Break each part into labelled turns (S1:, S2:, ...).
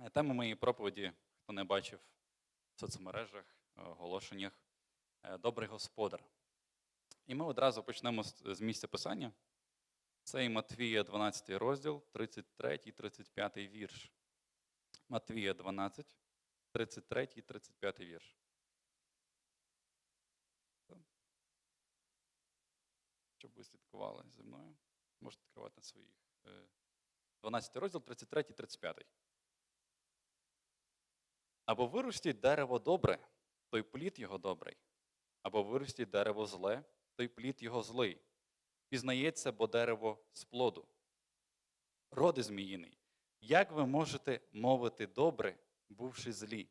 S1: Е, Тема моєї проповіді, хто не бачив в соцмережах, е, оголошеннях, е, добрий господар. І ми одразу почнемо з місця писання. Це і Матвія 12 розділ, 33 35 вірш. Матвія 12, 33 35 вірш. Щоб ви слідкували зі мною, можете відкривати на своїх. е, 12 розділ, 33 35. Або виростіть дерево добре, то й плід його добрий, або виростіть дерево зле, то й плід його злий. Пізнається, бо дерево з плоду. Роди зміїний, як ви можете мовити добре, бувши злі?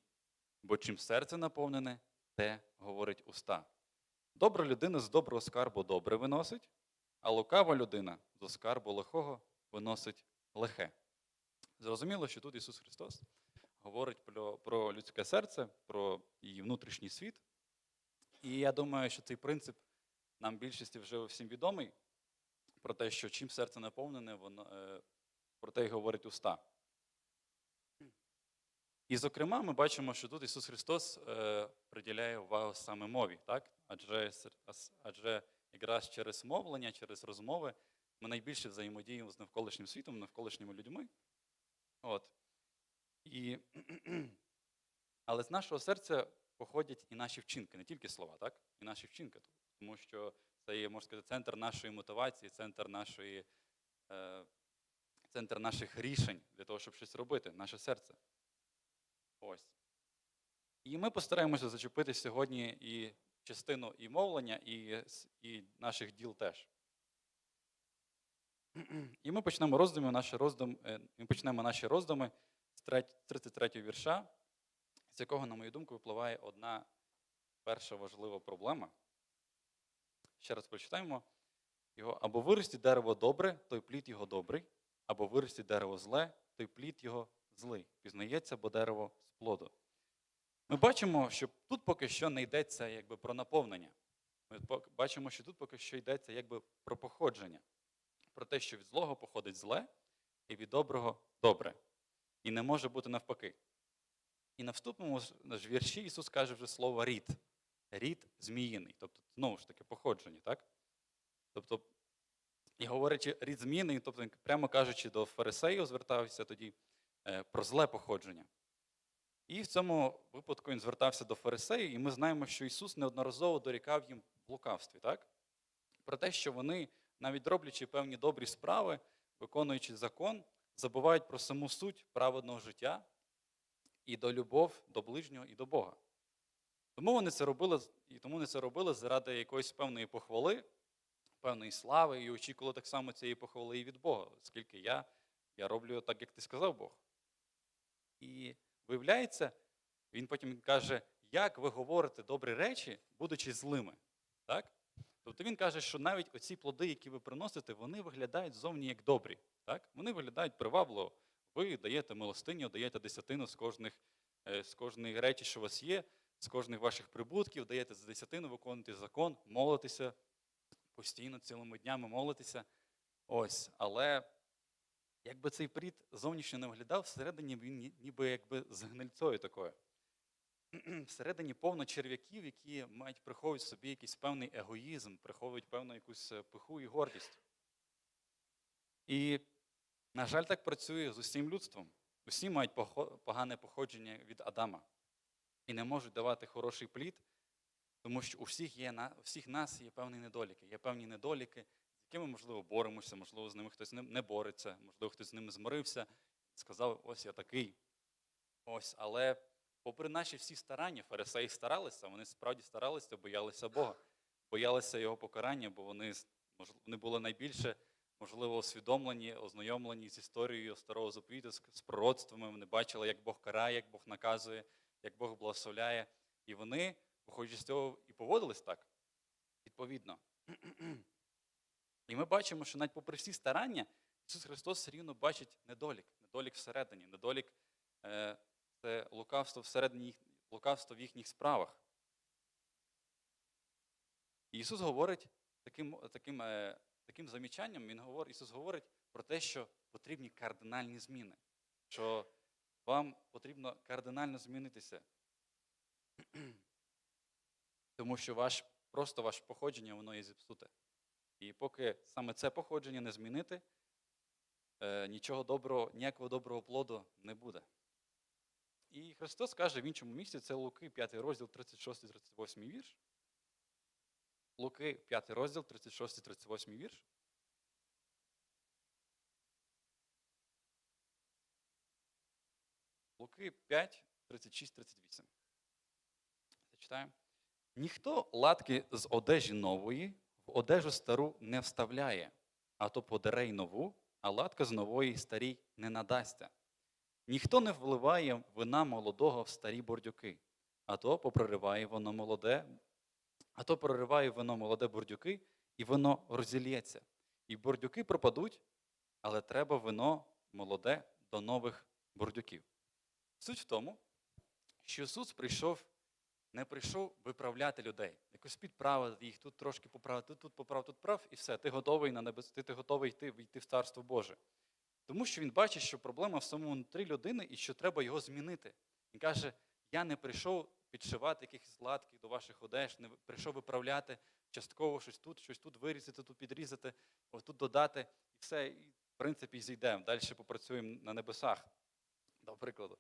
S1: Бо чим серце наповнене, те говорить уста. Добра людина з доброго скарбу добре виносить, а лукава людина з скарбу лихого виносить лихе. Зрозуміло, що тут Ісус Христос говорить про, про людське серце, про її внутрішній світ. І я думаю, що цей принцип нам більшості вже всім відомий, про те, що чим серце наповнене, воно, е, про те й говорить уста. І, зокрема, ми бачимо, що тут Ісус Христос е, приділяє увагу саме мові, так? Адже, адже якраз через мовлення, через розмови ми найбільше взаємодіємо з навколишнім світом, навколишніми людьми. От. І, але з нашого серця походять і наші вчинки, не тільки слова, так? І наші вчинки. Тому що це є, можна сказати, центр нашої мотивації, центр нашої, е, центр наших рішень для того, щоб щось робити, наше серце. Ось. І ми постараємося зачепити сьогодні і частину і мовлення, і, і наших діл теж. І ми почнемо роздуми, наші роздум, е, ми почнемо наші роздуми 33 вірша, з якого, на мою думку, випливає одна перша важлива проблема. Ще раз прочитаємо його. Або вирості дерево добре, той плід його добрий, або вирості дерево зле, той плід його злий. Пізнається, бо дерево з плоду. Ми бачимо, що тут поки що не йдеться якби, про наповнення. Ми бачимо, що тут поки що йдеться якби, про походження, про те, що від злого походить зле, і від доброго добре. І не може бути навпаки. І на вступному ж вірші Ісус каже вже слово рід. Рід зміїний. Тобто, знову ж таки, походження, так? Тобто, і говорячи рід зміїний, тобто, прямо кажучи, до фарисеїв звертався тоді е, про зле походження. І в цьому випадку він звертався до фарисеїв, і ми знаємо, що Ісус неодноразово дорікав їм в лукавстві, так? Про те, що вони, навіть роблячи певні добрі справи, виконуючи закон, забувають про саму суть праведного життя і до любов до ближнього і до Бога. Тому вони це робили, і тому вони це робили заради якоїсь певної похвали, певної слави, і очікували так само цієї похвали і від Бога, оскільки я, я роблю так, як ти сказав Бог. І виявляється, він потім каже, як ви говорите добрі речі, будучи злими. Так? Тобто він каже, що навіть оці плоди, які ви приносите, вони виглядають зовні як добрі. Так? Вони виглядають привабливо. Ви даєте милостиню, даєте десятину з кожних, е, з кожної речі, що у вас є, з кожних ваших прибутків, даєте за десятину, виконуєте закон, молитеся постійно, цілими днями молитеся. Ось, але якби цей плід зовнішньо не виглядав, всередині він ніби якби з гнильцою такою. Всередині повно черв'яків, які мають приховують собі якийсь певний егоїзм, приховують певну якусь е, пиху і гордість. І, на жаль, так працює з усім людством. Усі мають погане походження від Адама і не можуть давати хороший плід, тому що у всіх, є, у всіх нас є певні недоліки. Є певні недоліки, з якими, можливо, боремося, можливо, з ними хтось не бореться, можливо, хтось з ними змирився, сказав, ось я такий. Ось, але попри наші всі старання, фарисеї старалися, вони справді старалися, боялися Бога, боялися його покарання, бо вони, вони були найбільше, можливо, усвідомлені, ознайомлені з історією старого заповіту, з, пророцтвами. Вони бачили, як Бог карає, як Бог наказує, як Бог благословляє. І вони, виходячи з цього, і поводились так, відповідно. І ми бачимо, що навіть попри всі старання, Ісус Христос все рівно бачить недолік, недолік всередині, недолік е, це лукавство всередині лукавство в їхніх справах. І Ісус говорить таким, таким, е, таким замічанням, він говорить, Ісус говорить про те, що потрібні кардинальні зміни. Що вам потрібно кардинально змінитися. Тому що ваш, просто ваше походження, воно є зіпсуте. І поки саме це походження не змінити, е, нічого доброго, ніякого доброго плоду не буде. І Христос каже в іншому місці, це Луки, 5 розділ, 36-38 вірш. Луки, 5 розділ, 36-38 вірш. Луки 5, 36, 38. Зачитаємо. Ніхто латки з одежі нової в одежу стару не вставляє, а то подере й нову, а латка з нової старій не надасться. Ніхто не вливає вина молодого в старі бордюки, а то попрориває воно молоде, а то прориває вино молоде бордюки, і воно розілється. І бордюки пропадуть, але треба вино молоде до нових бордюків. Суть в тому, що Ісус прийшов, не прийшов виправляти людей, якось підправити їх, тут трошки поправити, тут, тут тут прав, і все, ти готовий на небес, ти, ти готовий йти, йти в Царство Боже. Тому що він бачить, що проблема в самому внутрі людини і що треба його змінити. Він каже: я не прийшов підшивати якихось латків до ваших одеж, не прийшов виправляти частково щось тут, щось тут вирізати, тут підрізати, тут додати, і все, і в принципі зійдемо. Далі попрацюємо на небесах, до прикладу.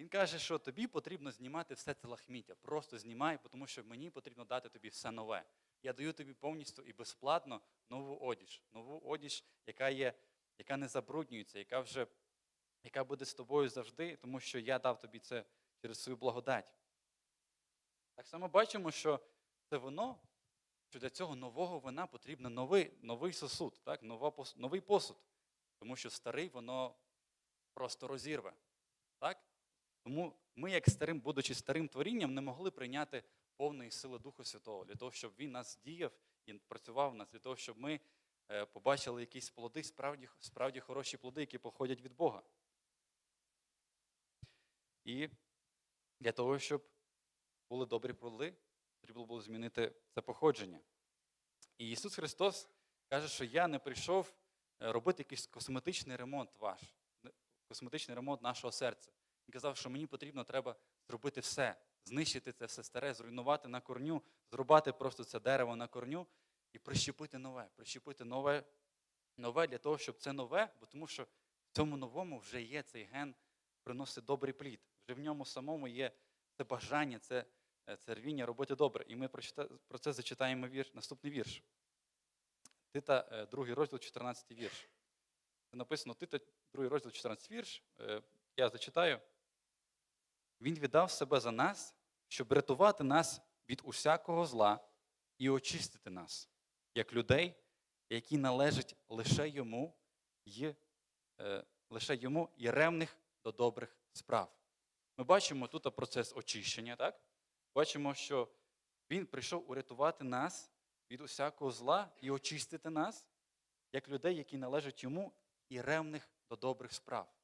S1: Він каже, що тобі потрібно знімати все це лахміття. Просто знімай, тому що мені потрібно дати тобі все нове. Я даю тобі повністю і безплатно нову одіж, нову одіж, яка є, яка не забруднюється, яка вже яка буде з тобою завжди, тому що я дав тобі це через свою благодать. Так само бачимо, що це вино, що для цього нового вина потрібен новий, новий сосуд, так? Нова, новий посуд. Тому що старий воно просто розірве. Так? Тому ми, як старим, будучи старим творінням, не могли прийняти повної сили Духу Святого, для того, щоб він нас діяв і працював в нас, для того, щоб ми побачили якісь плоди, справді, справді хороші плоди, які походять від Бога. І для того, щоб були добрі плоди, потрібно було змінити це походження. І Ісус Христос каже, що я не прийшов е, робити якийсь косметичний ремонт ваш, косметичний ремонт нашого серця. Він казав, що мені потрібно треба зробити все, знищити це все старе, зруйнувати на корню, зрубати просто це дерево на корню і прищепити нове, прищепити нове, нове для того, щоб це нове, бо тому що в цьому новому вже є цей ген, приносить добрий плід. Вже в ньому самому є це бажання, це, е, це рвіння робити добре. І ми про це зачитаємо вірш, наступний вірш. Тита, е, другий розділ, 14 вірш. Це написано Тита, другий розділ, 14 вірш. Е, Я зачитаю. Він віддав себе за нас, щоб рятувати нас від усякого зла і очистити нас, як людей, які належать лише йому і, е, лише йому і ревних до добрих справ. Ми бачимо тут процес очищення, так? Бачимо, що він прийшов урятувати нас від усякого зла і очистити нас, як людей, які належать йому і ревних до добрих справ.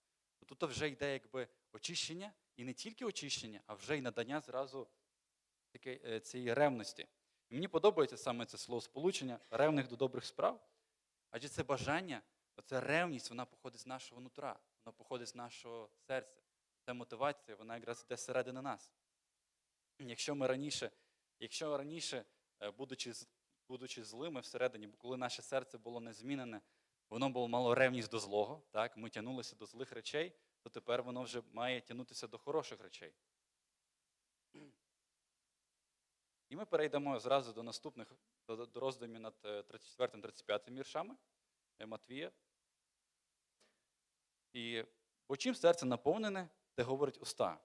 S1: Тут вже йде якби очищення, і не тільки очищення, а вже й надання зразу е, цієї ревності. Мені подобається саме це слово сполучення ревних до добрих справ, адже це бажання, оця ревність, вона походить з нашого нутра, вона походить з нашого серця. Ця мотивація, вона якраз йде зсередини нас. Якщо ми раніше, якщо раніше, е, будучи, будучи злими всередині, бо коли наше серце було не змінене, воно було мало ревність до злого, так, ми тягнулися до злих речей, то тепер воно вже має тягнутися до хороших речей. І ми перейдемо зразу до наступних до, роздумів над 34-35 віршами е, Матвія. І бо чим серце наповнене, те говорить уста.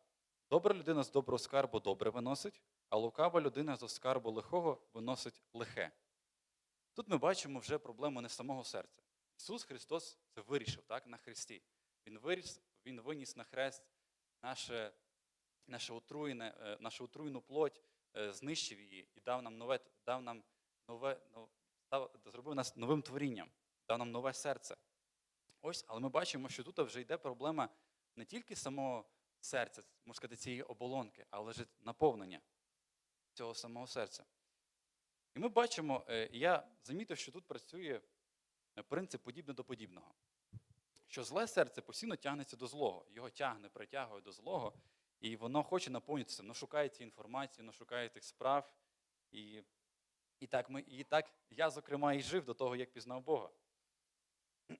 S1: Добра людина з доброго скарбу добре виносить, а лукава людина з скарбу лихого виносить лихе. Тут ми бачимо вже проблему не самого серця. Ісус Христос це вирішив так, на Христі. Він виріс, Він виніс на хрест наше, наше отруєне, е, нашу отруєну плоть, е, знищив її і дав нам нове, дав нам нове, став, зробив нас новим творінням, дав нам нове серце. Ось, але ми бачимо, що тут вже йде проблема не тільки самого серця, можна сказати, цієї оболонки, а лежить наповнення цього самого серця. І ми бачимо, е, я замітив, що тут працює е, принцип подібне до подібного. що зле серце постійно тягнеться до злого. Його тягне, притягує до злого, і воно хоче наповнитися, воно шукає ці інформації, воно шукає тих справ. І, і, так ми, і так я, зокрема, і жив до того, як пізнав Бога.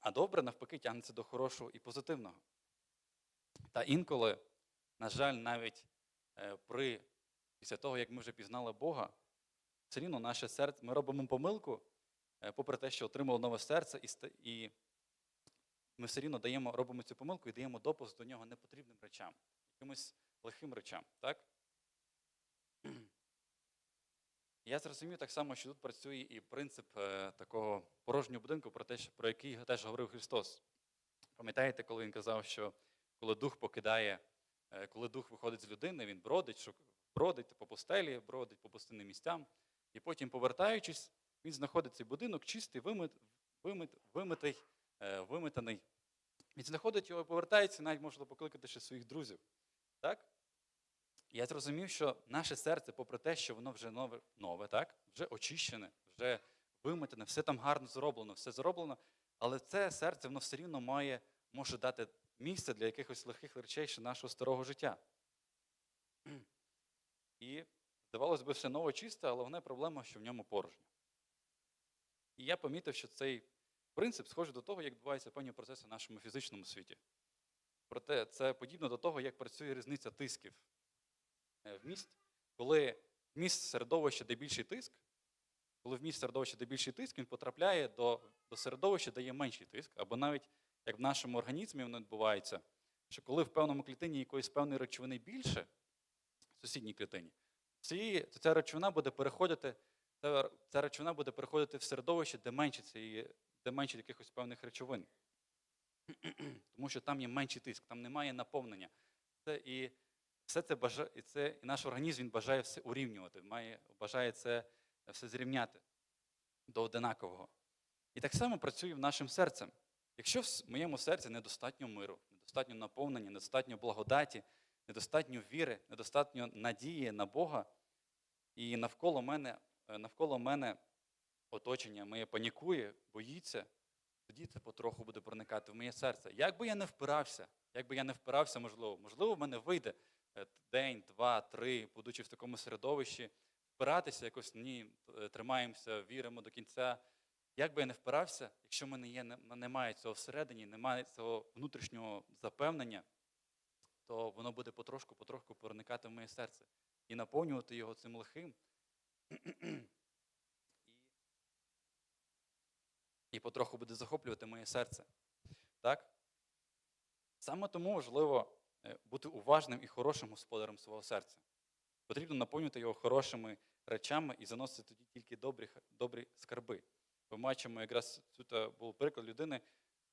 S1: А добре, навпаки, тягнеться до хорошого і позитивного. Та інколи, на жаль, навіть е, при, після того, як ми вже пізнали Бога, все рівно наше серце, ми робимо помилку, е, попри те, що отримали нове серце, і, і ми все рівно даємо, робимо цю помилку і даємо допуск до нього непотрібним речам, якимось лихим речам. Так? Я зрозумів так само, що тут працює і принцип е, такого порожнього будинку, про, те, про який теж говорив Христос. Пам'ятаєте, коли він казав, що коли дух покидає, е, коли дух виходить з людини, він бродить, шук- бродить по пустелі, бродить по пустинним місцям, і потім, повертаючись, він знаходить цей будинок чистий, вимит, вимит, вимитий, е, вимитаний. Він знаходить його, повертається, навіть може покликати ще своїх друзів. Так? Я зрозумів, що наше серце, попри те, що воно вже нове, нове так? вже очищене, вже вимитане, все там гарно зроблено, все зроблено, але це серце воно все рівно має, може дати місце для якихось легких речей ще нашого старого життя. І, здавалось би, все нове чисте, але головна проблема, що в ньому порожньо. І я помітив, що цей принцип схожий до того, як відбуваються певні процеси в нашому фізичному світі. Проте це подібно до того, як працює різниця тисків е, в міст, коли вміст середовища, де більший тиск, коли вміст середовища, де більший тиск, він потрапляє до, до середовища, де є менший тиск, або навіть як в нашому організмі воно відбувається, що коли в певному клітині якоїсь певної речовини більше, в сусідній клітині, цієї, то ця речовина буде переходити, ця, ця речовина буде переходити в середовище, де менше цієї, де менше якихось певних речовин. Тому що там є менший тиск, там немає наповнення. Це і все це бажає, і це і наш організм він бажає все урівнювати, має, бажає це все зрівняти до одинакового. І так само працює в нашим серцем. Якщо в моєму серці недостатньо миру, недостатньо наповнення, недостатньо благодаті, недостатньо віри, недостатньо надії на Бога, і навколо мене, навколо мене оточення моє панікує, боїться, тоді це потроху буде проникати в моє серце. Як би я не впирався, як би я не впирався, можливо, можливо, в мене вийде е, день, два, три, будучи в такому середовищі, впиратися якось ні, е, тримаємося, віримо до кінця. Як би я не впирався, якщо в мене є, немає цього всередині, немає цього внутрішнього запевнення, то воно буде потрошку, потрошку проникати в моє серце і наповнювати його цим лихим. І, потроху буде захоплювати моє серце. Так? Саме тому важливо е, бути уважним і хорошим господарем свого серця. Потрібно наповнювати його хорошими речами і заносити тоді тільки добрі, добрі скарби. Ми бачимо, якраз тут е, був приклад людини.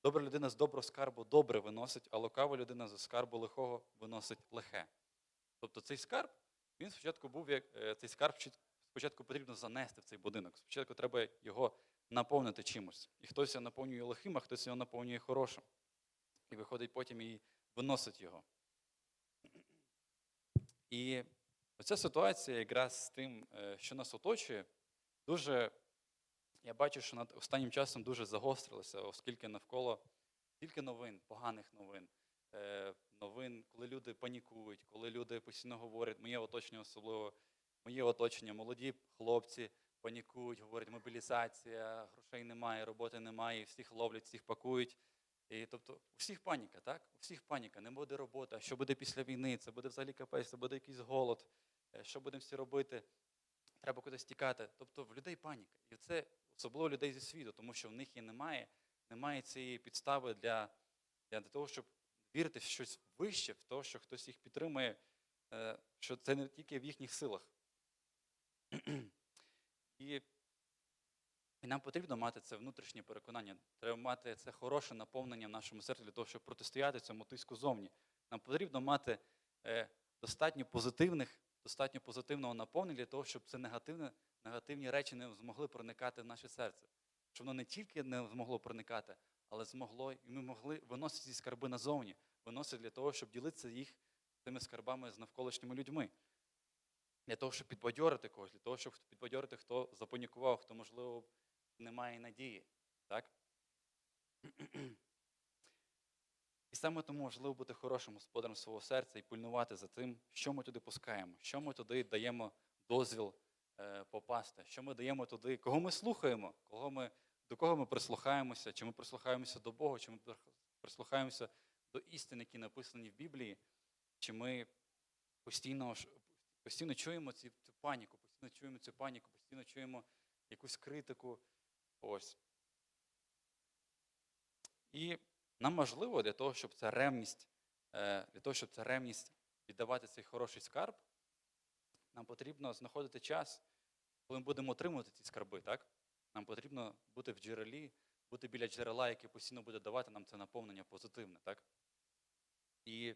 S1: Добра людина з доброго скарбу добре виносить, а лукава людина з скарбу лихого виносить лихе. Тобто цей скарб, він спочатку був як е, цей скарб спочатку потрібно занести в цей будинок. Спочатку треба його наповнити чимось. І хтось його наповнює лихим, а хтось його наповнює хорошим. І виходить потім і виносить його. І оця ситуація якраз з тим, е, що нас оточує, дуже, я бачу, що над останнім часом дуже загострилося, оскільки навколо тільки новин, поганих новин, е, новин, коли люди панікують, коли люди постійно говорять, моє оточення особливо, моє оточення, молоді хлопці панікують, говорять, мобілізація, грошей немає, роботи немає, всіх ловлять, всіх пакують. І, тобто у всіх паніка, так? У всіх паніка, не буде роботи, а що буде після війни, це буде взагалі капець, це буде якийсь голод, е, що будемо всі робити, треба кудись тікати. Тобто в людей паніка. І це особливо людей зі світу, тому що в них і немає, немає цієї підстави для, для того, щоб вірити в щось вище, в те, що хтось їх підтримує, е, що це не тільки в їхніх силах. І нам потрібно мати це внутрішнє переконання. Треба мати це хороше наповнення в нашому серці для того, щоб протистояти цьому тиску зовні. Нам потрібно мати е, достатньо позитивних, достатньо позитивного наповнення для того, щоб це негативне, негативні речі не змогли проникати в наше серце. Щоб воно не тільки не змогло проникати, але змогло, і ми могли виносити ці скарби назовні, виносити для того, щоб ділитися їх цими скарбами з навколишніми людьми. Для того, щоб підбадьорити когось, для того, щоб підбадьорити, хто запанікував, хто, можливо, не має надії. Так? І саме тому важливо бути хорошим господарем свого серця і пильнувати за тим, що ми туди пускаємо, що ми туди даємо дозвіл е, попасти, що ми даємо туди, кого ми слухаємо, кого ми, до кого ми прислухаємося, чи ми прислухаємося до Бога, чи ми прислухаємося до істин, які написані в Біблії, чи ми постійно, постійно чуємо ці, цю паніку, постійно чуємо цю паніку, постійно чуємо якусь критику. Ось. І нам важливо для того, щоб ця ревність, е, для того, щоб ця ревність віддавати цей хороший скарб, нам потрібно знаходити час, коли ми будемо отримувати ці скарби, так? Нам потрібно бути в джерелі, бути біля джерела, яке постійно буде давати нам це наповнення позитивне, так? І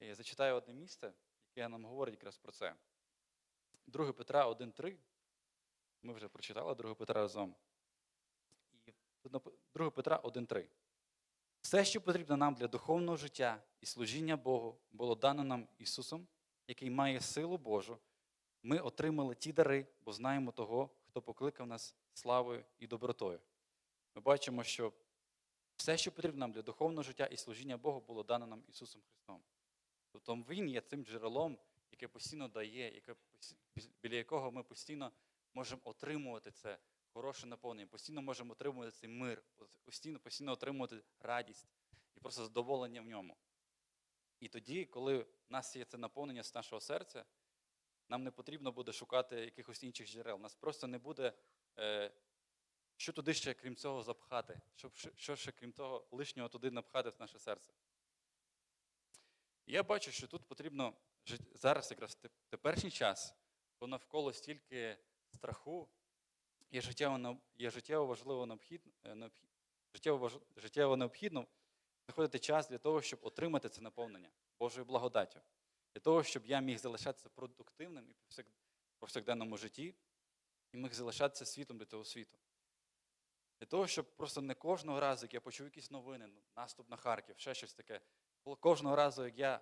S1: я зачитаю одне місце, яке нам говорить якраз про це. 2 Петра 1.3. Ми вже прочитали 2 Петра разом. І 2 Петра 1.3. Все, що потрібно нам для духовного життя і служіння Богу, було дано нам Ісусом, який має силу Божу. Ми отримали ті дари, бо знаємо того, хто покликав нас славою і добротою. Ми бачимо, що все, що потрібно нам для духовного життя і служіння Богу, було дано нам Ісусом Христом. Тобто Він є цим джерелом, яке постійно дає, яке, біля якого ми постійно можемо отримувати це хороше наповнення, постійно можемо отримувати цей мир, постійно, постійно отримувати радість і просто задоволення в ньому. І тоді, коли в нас є це наповнення з нашого серця, нам не потрібно буде шукати якихось інших джерел. Нас просто не буде, е, що туди ще, крім цього, запхати, щоб, що ще, крім того, лишнього туди напхати в наше серце. Я бачу, що тут потрібно зараз, якраз в теперішній час, коли навколо стільки страху, є життєво, є життєво важливо необхідно, е, життєво, життєво необхідно знаходити час для того, щоб отримати це наповнення Божою благодаттю. Для того, щоб я міг залишатися продуктивним і повсякденному житті, і міг залишатися світлом для цього світу. Для того, щоб просто не кожного разу, як я почув якісь новини, наступ на Харків, ще щось таке, було кожного разу, як я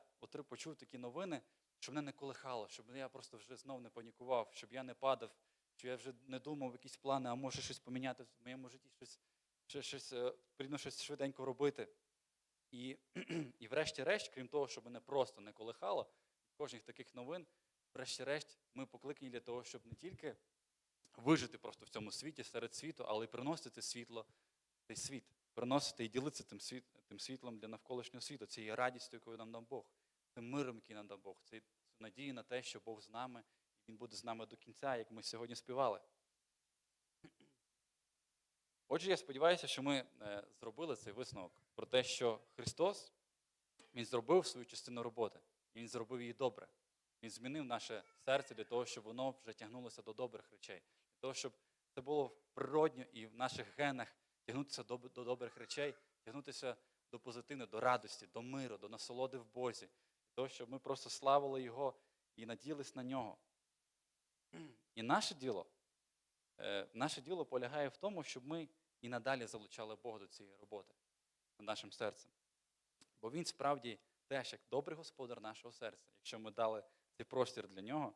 S1: почув такі новини, щоб мене не колихало, щоб я просто вже знов не панікував, щоб я не падав, щоб я вже не думав якісь плани, а може щось поміняти в моєму житті, щось, щось, щось, е, потрібно щось швиденько робити. І, і врешті-решт, крім того, щоб мене просто не колихало, кожних таких новин, врешті-решт, ми покликані для того, щоб не тільки вижити просто в цьому світі, серед світу, але й приносити світло, цей світ, приносити і ділитися тим, світ, тим світлом для навколишнього світу, цією радістю, яку нам дав Бог, тим миром, який нам дав Бог, цей надії на те, що Бог з нами, і Він буде з нами до кінця, як ми сьогодні співали. Отже, я сподіваюся, що ми е, зробили цей висновок про те, що Христос Він зробив свою частину роботи, і Він зробив її добре. Він змінив наше серце для того, щоб воно вже тягнулося до добрих речей, для того, щоб це було природньо і в наших генах тягнутися до, до добрих речей, тягнутися до позитиву, до радості, до миру, до насолоди в Бозі, для того, щоб ми просто славили Його і наділись на нього. І наше діло, е, наше діло полягає в тому, щоб ми і надалі залучали Бога до цієї роботи над нашим серцем. Бо Він справді теж як добрий господар нашого серця. Якщо ми дали цей простір для нього,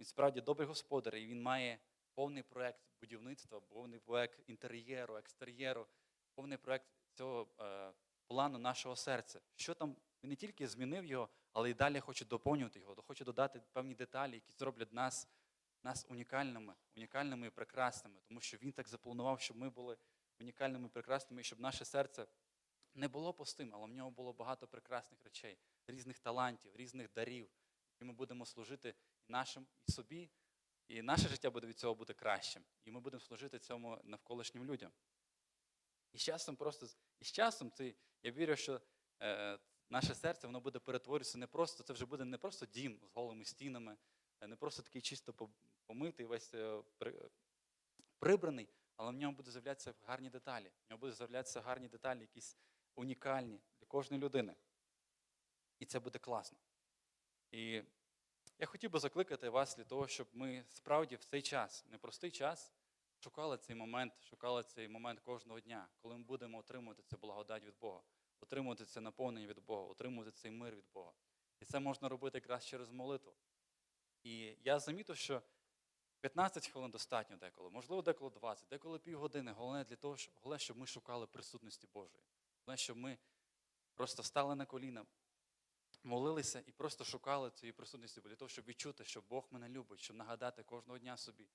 S1: він справді добрий господар, і він має повний проект будівництва, повний проект інтер'єру, екстер'єру, повний проект цього е, плану нашого серця. Що там він не тільки змінив його, але й далі хоче доповнювати його, хоче додати певні деталі, які зроблять нас, нас унікальними, унікальними і прекрасними, тому що він так запланував, щоб ми були унікальними і прекрасними, і щоб наше серце не було пустим, але в нього було багато прекрасних речей, різних талантів, різних дарів, і ми будемо служити і нашим, і собі, і наше життя буде від цього бути кращим. І ми будемо служити цьому навколишнім людям. І з часом просто і з часом це, я вірю, що е, наше серце воно буде перетворюватися не просто, це вже буде не просто дім з голими стінами, е, не просто такий чисто помитий, весь е, при- прибраний, але в ньому буде з'являтися гарні деталі. В ньому буде з'являтися гарні деталі, якісь унікальні для кожної людини. І це буде класно. І я хотів би закликати вас для того, щоб ми справді в цей час, непростий час, шукали цей момент, шукали цей момент кожного дня, коли ми будемо отримувати цю благодать від Бога, отримувати це наповнення від Бога, отримувати цей мир від Бога. І це можна робити якраз через молитву. І я замітив, що 15 хвилин достатньо деколи, можливо, деколи 20, деколи півгодини. Головне для того, головне, щоб ми шукали присутності Божої. Головне, щоб ми просто стали на коліна, молилися і просто шукали цієї присутності для того, щоб відчути, що Бог мене любить, щоб нагадати кожного дня собі,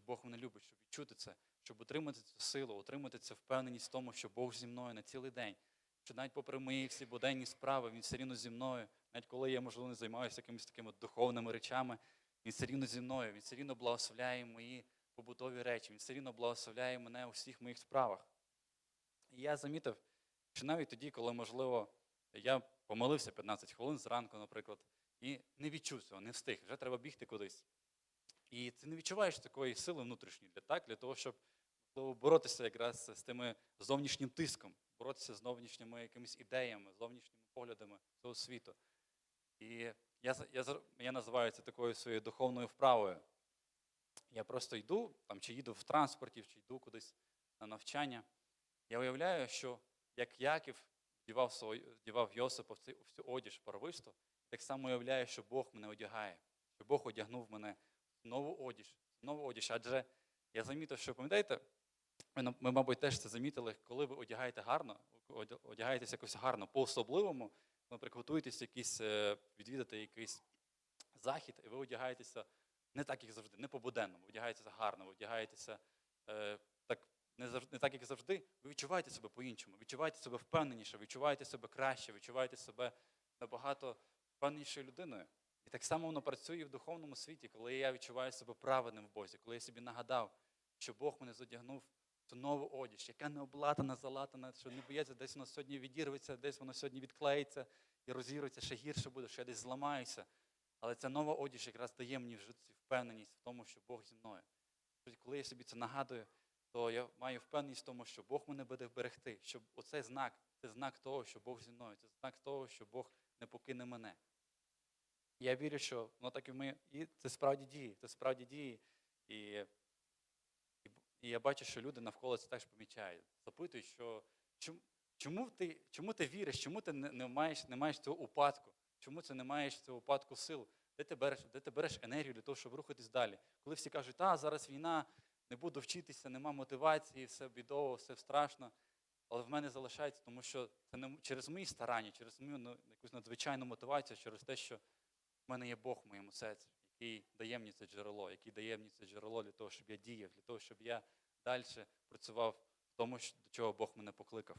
S1: що Бог мене любить, щоб відчути це, щоб отримати цю силу, отримати цю впевненість в тому, що Бог зі мною на цілий день. Що навіть попри мої всі буденні справи, він все рівно зі мною, навіть коли я, можливо, не займаюся якимись такими духовними речами, він все рівно зі мною, він все рівно благословляє мої побутові речі, він все рівно благословляє мене у всіх моїх справах. І я замітив, що навіть тоді, коли, можливо, я помолився 15 хвилин зранку, наприклад, і не відчув цього, не встиг, вже треба бігти кудись. І ти не відчуваєш такої сили внутрішньої для, так, для того, щоб боротися якраз з тими зовнішнім тиском, боротися з зовнішніми якимись ідеями, зовнішніми поглядами цього світу. І я, я, я називаю це такою своєю духовною вправою. Я просто йду, там, чи їду в транспорті, чи йду кудись на навчання. Я уявляю, що як Яків вдівав, вдівав Йосипа в цю, одіж паровисту, так само уявляю, що Бог мене одягає, що Бог одягнув мене нову одіж, нову одіж. Адже я замітив, що пам'ятаєте, ви, ми, мабуть, теж це замітили, коли ви одягаєте гарно, одя- одягаєтесь якось гарно, по-особливому, наприклад, готуєтесь якийсь, е, відвідати якийсь захід, і ви одягаєтеся не так, як завжди, не по-буденному, одягаєтеся гарно, одягаєтеся е, так, не, завжди, не так, як завжди, ви відчуваєте себе по-іншому, відчуваєте себе впевненіше, відчуваєте себе краще, відчуваєте себе набагато впевненішою людиною. І так само воно працює в духовному світі, коли я відчуваю себе праведним в Бозі, коли я собі нагадав, що Бог мене задягнув в цю нову одіж, яка не облатана, залатана, що не боїться, десь воно сьогодні відірветься, десь воно сьогодні відклеїться і розірветься, ще гірше буде, що я десь зламаюся. Але ця нова одіж якраз дає мені вже цю впевненість в тому, що Бог зі мною. Тобто, Коли я собі це нагадую, то я маю впевненість в тому, що Бог мене буде берегти, що оцей знак це знак того, що Бог зі мною, це знак того, що Бог не покине мене. Я вірю, що воно так і ми, і це справді діє, це справді діє. І, і, і я бачу, що люди навколо це теж помічають. Запитують, що чому, чому, ти, чому ти віриш, чому ти не, не, маєш, не маєш цього упадку? Чому це не маєш цього упадку сил? Де ти береш, де ти береш енергію для того, щоб рухатись далі? Коли всі кажуть, та зараз війна, не буду вчитися, нема мотивації, все бідово, все страшно. Але в мене залишається, тому що це не через мої старання, через мою ну, якусь надзвичайну мотивацію, через те, що мене є Бог в моєму серці, який дає мені це джерело, який дає мені це джерело для того, щоб я діяв, для того, щоб я далі працював в тому, до чого Бог мене покликав.